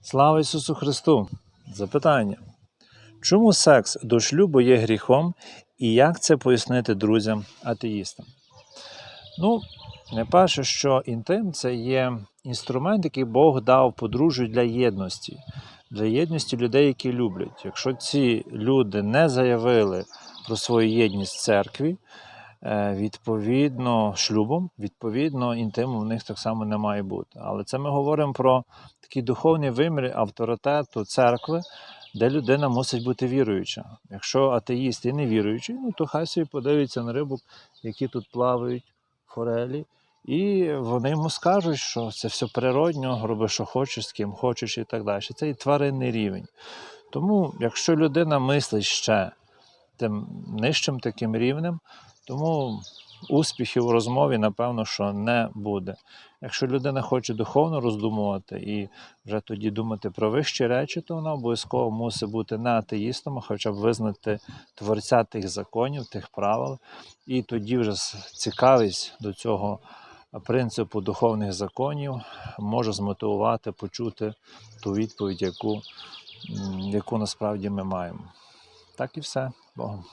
Слава Ісусу Христу! Запитання. Чому секс до шлюбу є гріхом і як це пояснити друзям атеїстам? Ну, найперше, що інтим це є інструмент, який Бог дав подружжю для єдності, для єдності людей, які люблять. Якщо ці люди не заявили про свою єдність в церкві, відповідно шлюбом, відповідно, інтиму в них так само не має бути. Але це ми говоримо про такий духовний вимір авторитету церкви, де людина мусить бути віруюча. Якщо атеїст і не віруючий, ну то хай собі подивиться на рибок, які тут плавають, форелі. І вони йому скажуть, що це все природньо, роби, що хочеш, з ким хочеш і так далі. Це і тваринний рівень. Тому, якщо людина мислить ще тим нижчим таким рівнем, тому успіхів у розмові, напевно, що не буде. Якщо людина хоче духовно роздумувати і вже тоді думати про вищі речі, то вона обов'язково мусить бути не атеїстом, а хоча б визнати творця тих законів, тих правил, і тоді вже цікавість до цього принципу духовних законів може змотивувати почути ту відповідь, яку, яку насправді ми маємо. Так і все, Богом.